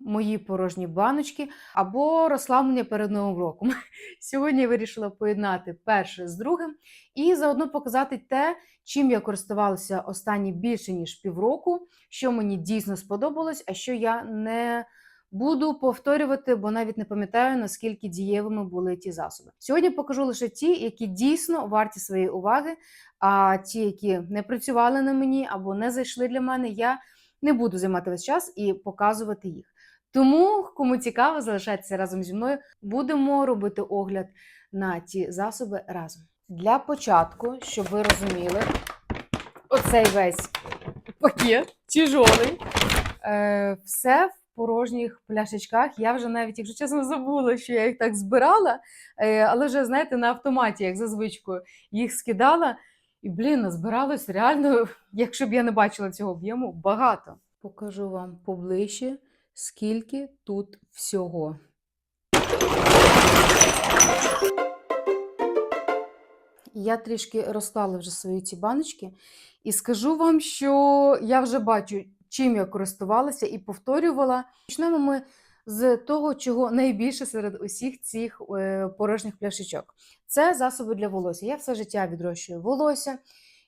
мої порожні баночки або розслаблення перед новим роком. Сьогодні я вирішила поєднати перше з другим і заодно показати те, чим я користувалася останні більше ніж півроку, що мені дійсно сподобалось, а що я не буду повторювати, бо навіть не пам'ятаю, наскільки дієвими були ті засоби. Сьогодні покажу лише ті, які дійсно варті своєї уваги, а ті, які не працювали на мені або не зайшли для мене, я не буду займати весь час і показувати їх. Тому, кому цікаво, залишайтеся разом зі мною. Будемо робити огляд на ті засоби разом. Для початку, щоб ви розуміли, оцей весь пакет тяжолий. Е, все в порожніх пляшечках. Я вже навіть, якщо чесно, забула, що я їх так збирала, е, але вже, знаєте, на автоматі, як за звичкою, їх скидала. І, блін, назбиралось реально, якщо б я не бачила цього об'єму, багато. Покажу вам поближче, скільки тут всього. Я трішки розклала вже свої ці баночки, і скажу вам, що я вже бачу, чим я користувалася і повторювала. Почнемо ми з того, чого найбільше серед усіх цих е, порожніх пляшечок. Це засоби для волосся. Я все життя відрощую волосся.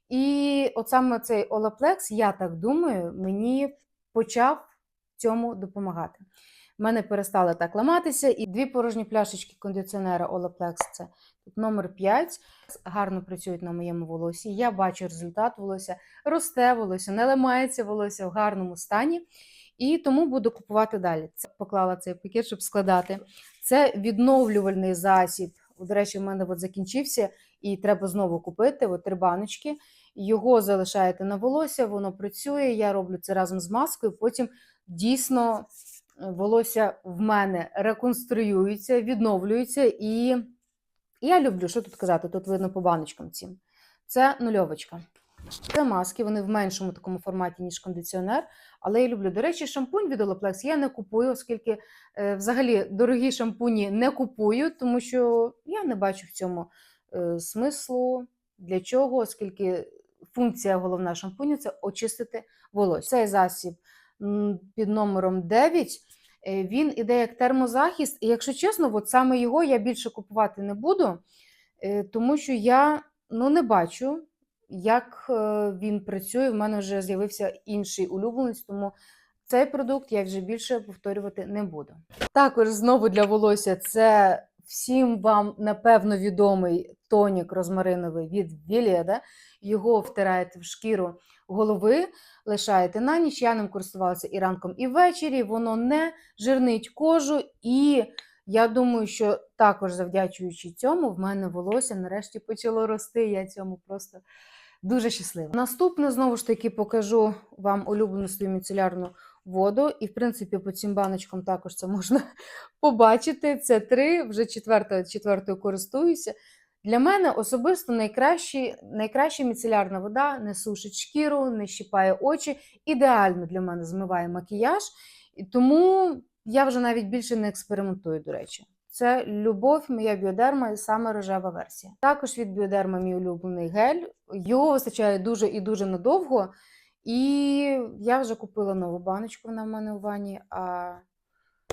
І от саме цей Olaplex, я так думаю, мені почав цьому допомагати. У мене перестали так ламатися, і дві порожні пляшечки кондиціонера Olaplex це тут номер 5, гарно працюють на моєму волосі. Я бачу результат волосся, росте волосся, не ламається волосся в гарному стані. І тому буду купувати далі. Це поклала цей пакет, щоб складати. Це відновлювальний засіб. До речі, в мене от закінчився, і треба знову купити от три баночки. Його залишаєте на волосся, воно працює. Я роблю це разом з маскою. Потім дійсно е, волосся в мене реконструюється, відновлюється. І я люблю, що тут казати, тут видно по баночкам цим. Це нульовочка. Це маски, вони в меншому такому форматі, ніж кондиціонер. Але я люблю. До речі, шампунь від Olaplex я не купую, оскільки е, взагалі дорогі шампуні не купую, тому що я не бачу в цьому е, смислу. Для чого, оскільки функція головна шампуню це очистити волосся. Цей засіб під номером 9. е, Він іде як термозахист, і якщо чесно, от саме його я більше купувати не буду, е, тому що я ну, не бачу, як е, він працює. В мене вже з'явився інший улюбленець, тому цей продукт я вже більше повторювати не буду. Також знову для волосся це всім вам напевно відомий тонік розмариновий від Віледа. Його втираєте в шкіру голови, лишаєте на ніч. Я ним користувалася і ранком, і ввечері. Воно не жирнить кожу, і я думаю, що також завдячуючи цьому, в мене волосся нарешті почало рости. Я цьому просто дуже щаслива. Наступне знову ж таки покажу вам улюблену свою міцелярну воду. І, в принципі, по цим баночкам також це можна побачити. Це три, вже четвертою, четвертою користуюся. Для мене особисто найкращі, найкраща міцелярна вода не сушить шкіру, не щипає очі. Ідеально для мене змиває макіяж. І тому я вже навіть більше не експериментую, до речі. Це любов, моя біодерма і саме рожева версія. Також від біодерма мій улюблений гель. Його вистачає дуже і дуже надовго. І я вже купила нову баночку, вона в мене у ванні. А...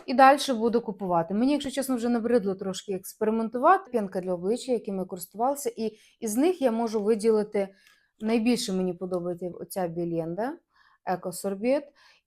І далі буду купувати. Мені, якщо чесно, вже набридло трошки експериментувати. Пінка для обличчя, якими користувалася, і із них я можу виділити найбільше мені подобається оця Біленда, Екосорбіт.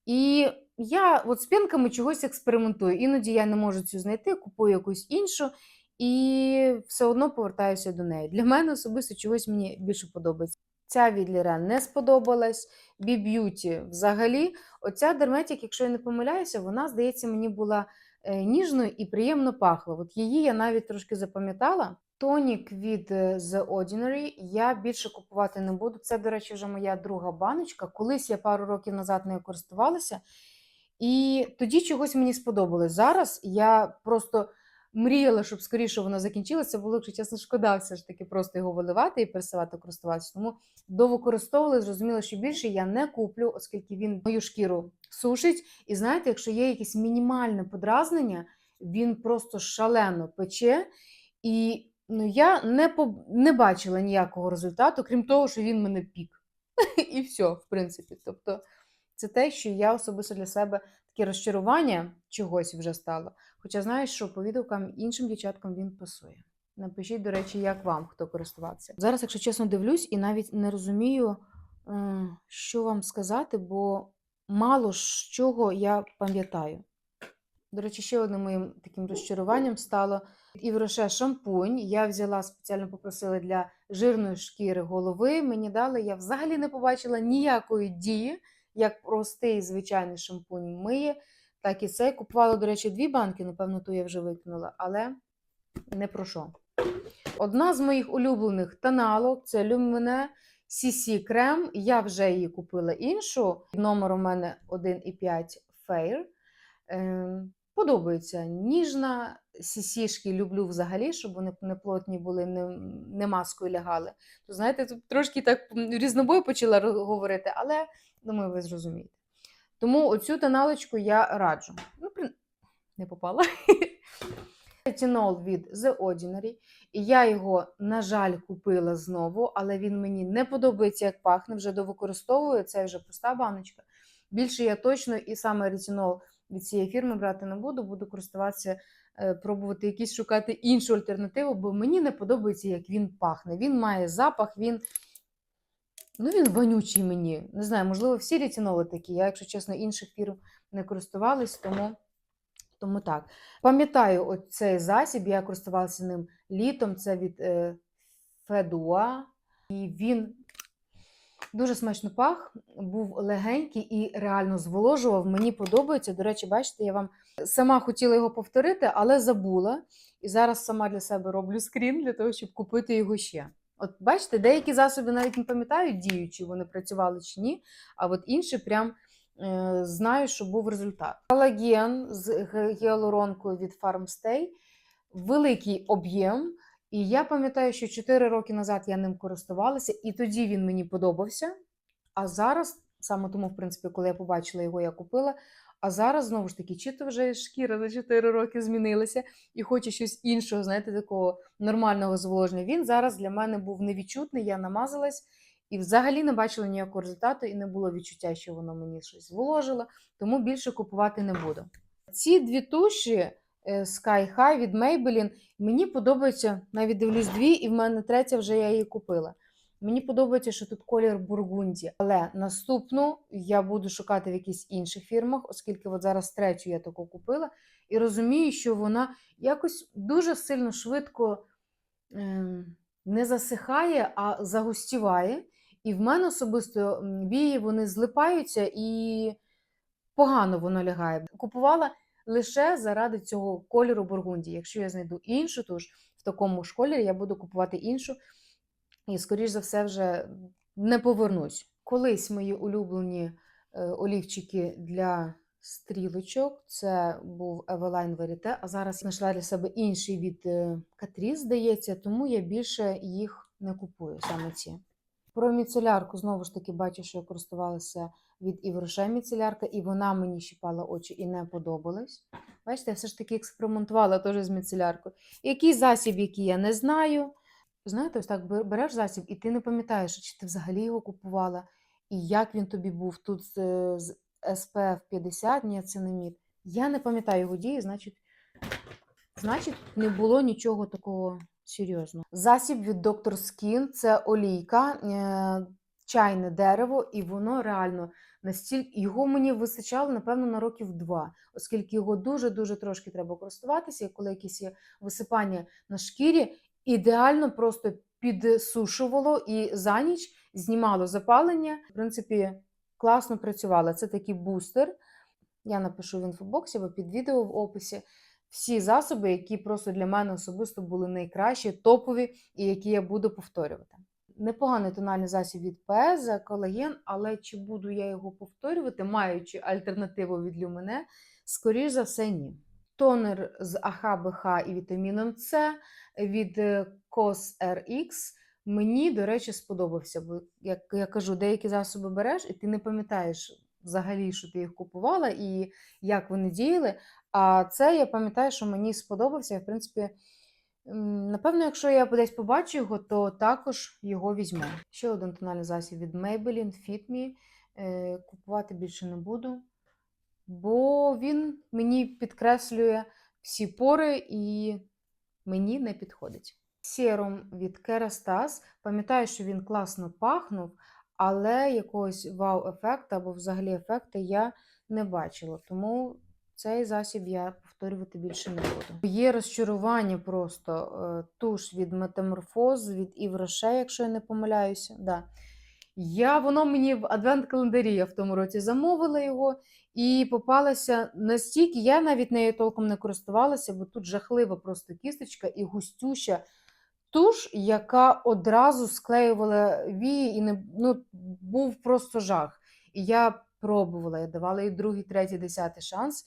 І я от з пінками чогось експериментую. Іноді я не можу цю знайти, купую якусь іншу і все одно повертаюся до неї. Для мене особисто чогось мені більше подобається. Ця від Лірен не сподобалась. Бі-б'юті взагалі. Оця дерметик, якщо я не помиляюся, вона, здається, мені була е, ніжною і приємно пахла. От її я навіть трошки запам'ятала. Тонік від е, The Ordinary я більше купувати не буду. Це, до речі, вже моя друга баночка. Колись я пару років назад нею користувалася, і тоді чогось мені сподобалось. Зараз я просто мріяла, щоб скоріше воно закінчилося. Було, якщо чесно, шкода все ж таки просто його виливати і пересувати користуватися. Тому довикористовували, зрозуміла, що більше я не куплю, оскільки він мою шкіру сушить. І знаєте, якщо є якесь мінімальне подразнення, він просто шалено пече. І ну, я не, по... не бачила ніякого результату, крім того, що він мене пік. І все, в принципі. Тобто, це те, що я особисто для себе таке розчарування чогось вже стало. Хоча знаєш, що по іншим дівчаткам він пасує. Напишіть, до речі, як вам хто користувався. Зараз, якщо чесно, дивлюсь і навіть не розумію, е, що вам сказати, бо мало з чого я пам'ятаю. До речі, ще одним моїм таким розчаруванням стало Івроше шампунь. Я взяла спеціально попросила для жирної шкіри голови. Мені дали, я взагалі не побачила ніякої дії, як простий звичайний шампунь миє. Так і цей. Купувала, до речі, дві банки, напевно, ту я вже викинула, але не про що. Одна з моїх улюблених тоналок це Lumine CC крем. Я вже її купила іншу. Номер у мене 1,5 Fair. Е, Подобається ніжна сісішки люблю взагалі, щоб вони не плотні були, не, не маскою лягали. То знаєте, тут трошки так м, різнобой почала говорити, але думаю, ви зрозумієте. Тому оцю тоналочку я раджу. Ну, не попала. Ретинол від The Ordinary. І я його, на жаль, купила знову, але він мені не подобається, як пахне. Вже довикористовую. Це вже пуста баночка. Більше я точно і саме ретинол від цієї фірми брати не буду, буду користуватися, е, пробувати якісь шукати іншу альтернативу, бо мені не подобається, як він пахне. Він має запах, він. Ну, він вонючий мені. Не знаю, можливо, всі ретиноли такі. Я, якщо чесно, інших фірм не користувалась, тому, тому так. Пам'ятаю оцей засіб, я користувалася ним літом. Це від е, Федуа. І він дуже смачно пах, був легенький і реально зволожував. Мені подобається. До речі, бачите, я вам сама хотіла його повторити, але забула. І зараз сама для себе роблю скрін для того, щоб купити його ще. От бачите, деякі засоби навіть не пам'ятають дію, чи вони працювали чи ні. А от інші прям е, знаю, що був результат. Колаген з гіалуронкою від Farmstay. Великий об'єм. І я пам'ятаю, що 4 роки назад я ним користувалася, і тоді він мені подобався. А зараз, саме тому, в принципі, коли я побачила його, я купила. А зараз, знову ж таки, чи то вже шкіра за 4 роки змінилася і хоче щось іншого, знаєте, такого нормального зволоження. Він зараз для мене був невідчутний, я намазалась і взагалі не бачила ніякого результату, і не було відчуття, що воно мені щось зволожило, тому більше купувати не буду. Ці дві туші е, Sky High від Maybelline мені подобається, навіть дивлюсь дві, і в мене третя вже я її купила. Мені подобається, що тут колір бургунді, але наступну я буду шукати в якихось інших фірмах, оскільки от зараз третю я таку купила, і розумію, що вона якось дуже сильно швидко ем, не засихає, а загустіває. І в мене особисто вії вони злипаються і погано воно лягає. Купувала лише заради цього кольору бургунді. Якщо я знайду іншу туш в такому ж кольорі, я буду купувати іншу і, скоріш за все, вже не повернусь. Колись мої улюблені е, олівчики для стрілочок це був Eveline Verite, а зараз знайшла для себе інший від е, Catrice, здається, тому я більше їх не купую саме ці. Про міцелярку знову ж таки бачу, що я користувалася від Івроше міцелярка, і вона мені щипала очі і не подобалась. Бачите, я все ж таки експериментувала теж з міцеляркою. Який засіб, який я не знаю. Знаєте, ось так береш засіб, і ти не пам'ятаєш, чи ти взагалі його купувала, і як він тобі був тут з, е, з SPF 50, ніацинамід. Я не пам'ятаю його дії, значить, значить, не було нічого такого серйозного. Засіб від Dr. Skin – це олійка, е, чайне дерево, і воно реально настільки його мені вистачало, напевно, на років два, оскільки його дуже-дуже трошки треба користуватися, коли якісь є висипання на шкірі, ідеально просто підсушувало і за ніч знімало запалення. В принципі, класно працювало. Це такий бустер. Я напишу в інфобоксі або під відео в описі. Всі засоби, які просто для мене особисто були найкращі, топові і які я буду повторювати. Непоганий тональний засіб від ПС, колаген, але чи буду я його повторювати, маючи альтернативу від Люмене, скоріш за все, ні. Тонер з АХ, БХ і вітаміном С від е, COS RX мені, до речі, сподобався. Бо, як я кажу, деякі засоби береш, і ти не пам'ятаєш взагалі, що ти їх купувала і як вони діяли. А це я пам'ятаю, що мені сподобався. І, в принципі, напевно, якщо я десь побачу його, то також його візьму. Ще один тональний засіб від Maybelline Fit Me. Е, Купувати більше не буду. Бо він мені підкреслює всі пори і мені не підходить. Серум від Kerastase. Пам'ятаю, що він класно пахнув, але якогось вау-ефекту або взагалі ефекту я не бачила. Тому цей засіб я повторювати більше не буду. Є розчарування просто е, туш від метаморфоз, від Івроше, якщо я не помиляюся. Да. Я, воно мені в адвент-календарі я в тому році замовила його і попалася настільки, я навіть нею толком не користувалася, бо тут жахлива просто кісточка і густюща туш, яка одразу склеювала вії, і не, ну, був просто жах. І я пробувала, я давала їй другий, третій, десятий шанс.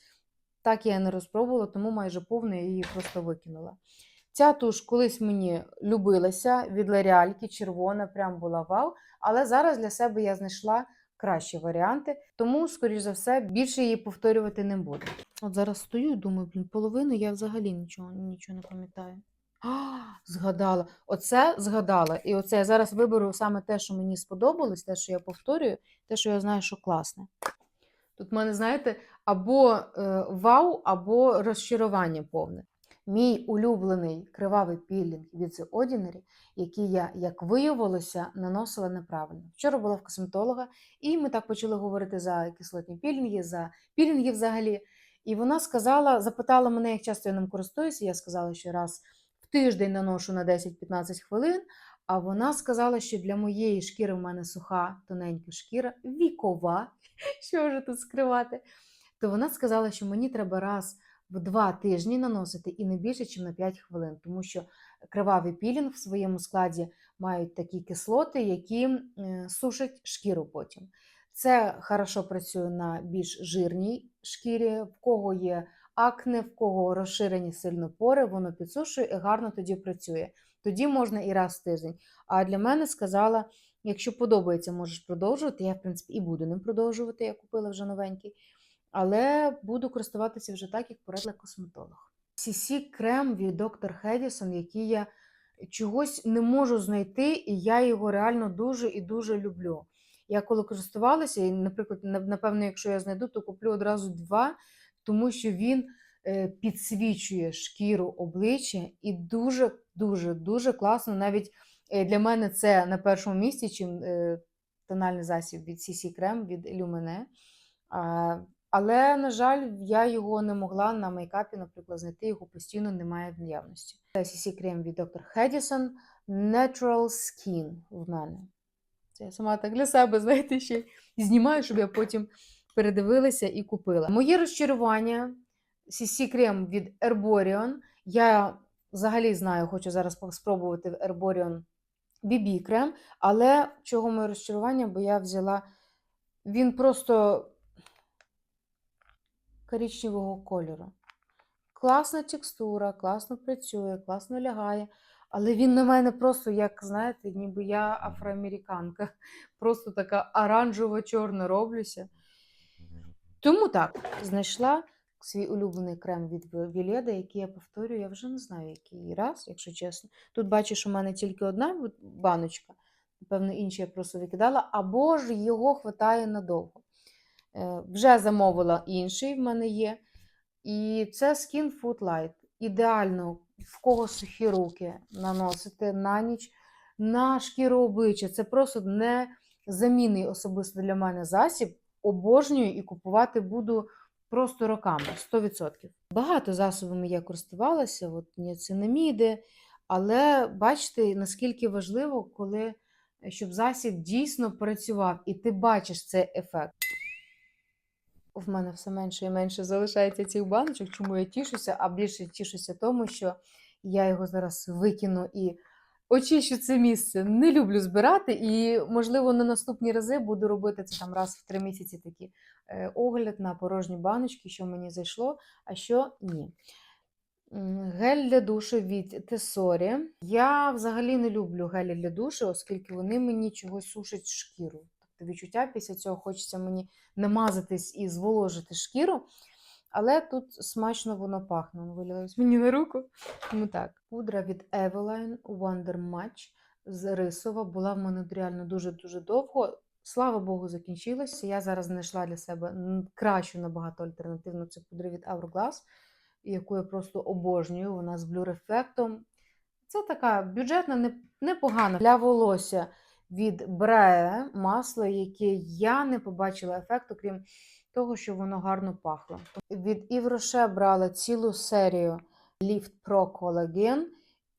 Так я не розпробувала, тому майже повну я її просто викинула. Ця туш колись мені любилася від Лореальки, червона, прям була вау. Але зараз для себе я знайшла кращі варіанти, тому, скоріш за все, більше її повторювати не буду. От зараз стою і думаю, блін, половину я взагалі нічого, нічого не пам'ятаю. А, згадала. Оце згадала. І оце я зараз виберу саме те, що мені сподобалось, те, що я повторюю, те, що я знаю, що класне. Тут в мене, знаєте, або е, вау, або розчарування повне. Мій улюблений кривавий пілінг від The Ordinary, який я, як виявилося, наносила неправильно. Вчора була в косметолога, і ми так почали говорити за кислотні пілінги, за пілінги взагалі. І вона сказала, запитала мене, як часто я ним користуюся. Я сказала, що раз в тиждень наношу на 10-15 хвилин. А вона сказала, що для моєї шкіри в мене суха, тоненька шкіра, вікова, що вже тут скривати. То вона сказала, що мені треба раз в два тижні наносити і не більше, ніж на 5 хвилин, тому що кривавий пілінг в своєму складі мають такі кислоти, які е, сушать шкіру потім. Це хорошо працює на більш жирній шкірі, в кого є акне, в кого розширені сильно пори, воно підсушує і гарно тоді працює. Тоді можна і раз в тиждень. А для мене сказала, якщо подобається, можеш продовжувати. Я, в принципі, і буду ним продовжувати, я купила вже новенький. Але буду користуватися вже так, як порадила косметолог. CC крем від Dr. Hedison, який я чогось не можу знайти, і я його реально дуже і дуже люблю. Я коли користувалася, і, наприклад, напевно, якщо я знайду, то куплю одразу два, тому що він е, підсвічує шкіру обличчя і дуже, дуже, дуже класно. Навіть е, для мене це на першому місці, чим е, тональний засіб від CC крем від Lumene. Але, на жаль, я його не могла на мейкапі, наприклад, знайти його постійно немає в наявності. Це CC крем від Dr. Hedison Natural Skin в мене. Це я сама так для себе, знаєте, ще знімаю, щоб я потім передивилася і купила. Моє розчарування CC крем від Herborion. Я взагалі знаю, хочу зараз спробувати Herborion BB крем, але чого моє розчарування, бо я взяла. Він просто коричневого кольору. Класна текстура, класно працює, класно лягає. Але він на мене просто, як знаєте, ніби я афроамериканка. Просто така оранжево-чорна роблюся. Тому так, знайшла свій улюблений крем від Віледа, який я повторюю, я вже не знаю, який раз, якщо чесно. Тут бачиш, у мене тільки одна баночка, напевно, інші я просто викидала, або ж його хватає надовго. Е, Вже замовила інший в мене є. І це Skin Food Light. Ідеально, в кого сухі руки наносити на ніч на шкіру обличчя. Це просто незамінний особисто для мене засіб. Обожнюю і купувати буду просто роками, 100%. Багато засобами я користувалася, от ніацинаміди, але бачите, наскільки важливо, коли щоб засіб дійсно працював, і ти бачиш цей ефект. В мене все менше і менше залишається цих баночок, чому я тішуся, а більше тішуся тому, що я його зараз викину і очищу це місце. Не люблю збирати, і, можливо, на наступні рази буду робити це там раз в три місяці такий е, огляд на порожні баночки, що мені зайшло, а що ні. Гель для душу від Тесорі. Я взагалі не люблю гелі для душу, оскільки вони мені чогось сушать шкіру. Відчуття після цього хочеться мені намазатись і зволожити шкіру. Але тут смачно воно пахне. Воно вилилось мені на руку. Ну так, пудра від Eveline Wonder Match з рисова була в мене реально дуже-дуже довго. Слава Богу, закінчилося. Я зараз знайшла для себе кращу набагато альтернативну це пудри від Hourglass, яку я просто обожнюю. Вона з блюр-ефектом. Це така бюджетна, непогана для волосся від Брея масло, яке я не побачила ефекту, крім того, що воно гарно пахло. Від Rocher брала цілу серію Lift Pro Collagen,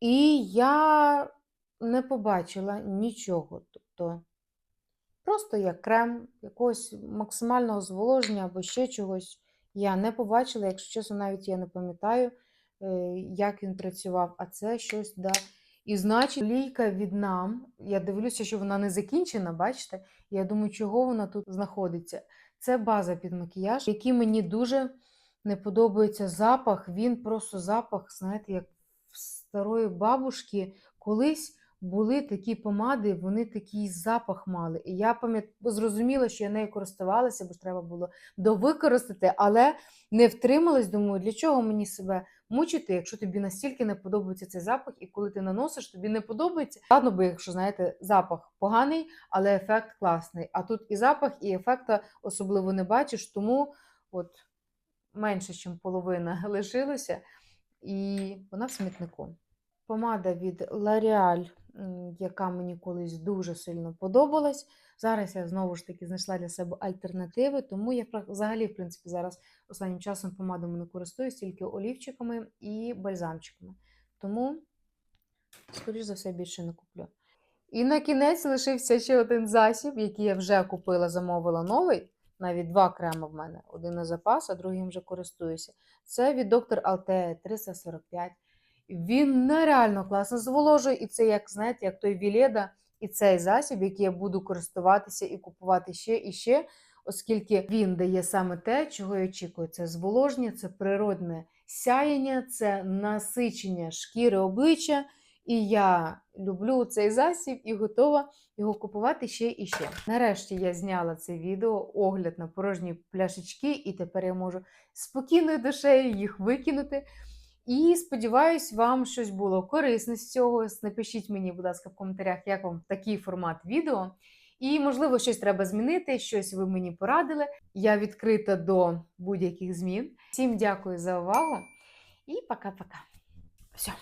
і я не побачила нічого. Тобто, просто як крем, якогось максимального зволоження або ще чогось. Я не побачила, якщо чесно, навіть я не пам'ятаю, е, як він працював, а це щось да. І значить, лійка від нам. Я дивлюся, що вона не закінчена, бачите? Я думаю, чого вона тут знаходиться. Це база під макіяж, який мені дуже не подобається запах. Він просто запах, знаєте, як старої бабушки. Колись були такі помади, вони такий запах мали. І я пам'ятаю, зрозуміла, що я нею користувалася, бо ж треба було довикористати, але не втрималась. Думаю, для чого мені себе мучити, якщо тобі настільки не подобається цей запах, і коли ти наносиш, тобі не подобається. Ладно, бо якщо знаєте, запах поганий, але ефект класний. А тут і запах, і ефекта особливо не бачиш, тому от менше, ніж половина лишилося, і вона в смітнику. Помада від L'Oreal, яка мені колись дуже сильно подобалась. Зараз я знову ж таки знайшла для себе альтернативи, тому я взагалі, в принципі, зараз останнім часом помадами не користуюсь, тільки олівчиками і бальзамчиками. Тому, скоріш за все, більше не куплю. І на кінець лишився ще один засіб, який я вже купила, замовила новий. Навіть два крема в мене. Один на запас, а другим вже користуюся. Це від доктор Алтея 345. Він нереально класно зволожує, і це, як знаєте, як той Віледа, і цей засіб, який я буду користуватися і купувати ще і ще, оскільки він дає саме те, чого я очікую. Це зволоження, це природне сяєння, це насичення шкіри обличчя. І я люблю цей засіб і готова його купувати ще і ще. Нарешті я зняла це відео, огляд на порожні пляшечки, і тепер я можу спокійною душею їх викинути. І сподіваюсь, вам щось було корисне з цього. Напишіть мені, будь ласка, в коментарях, як вам такий формат відео. І, можливо, щось треба змінити, щось ви мені порадили. Я відкрита до будь-яких змін. Всім дякую за увагу і пока-пока. Все.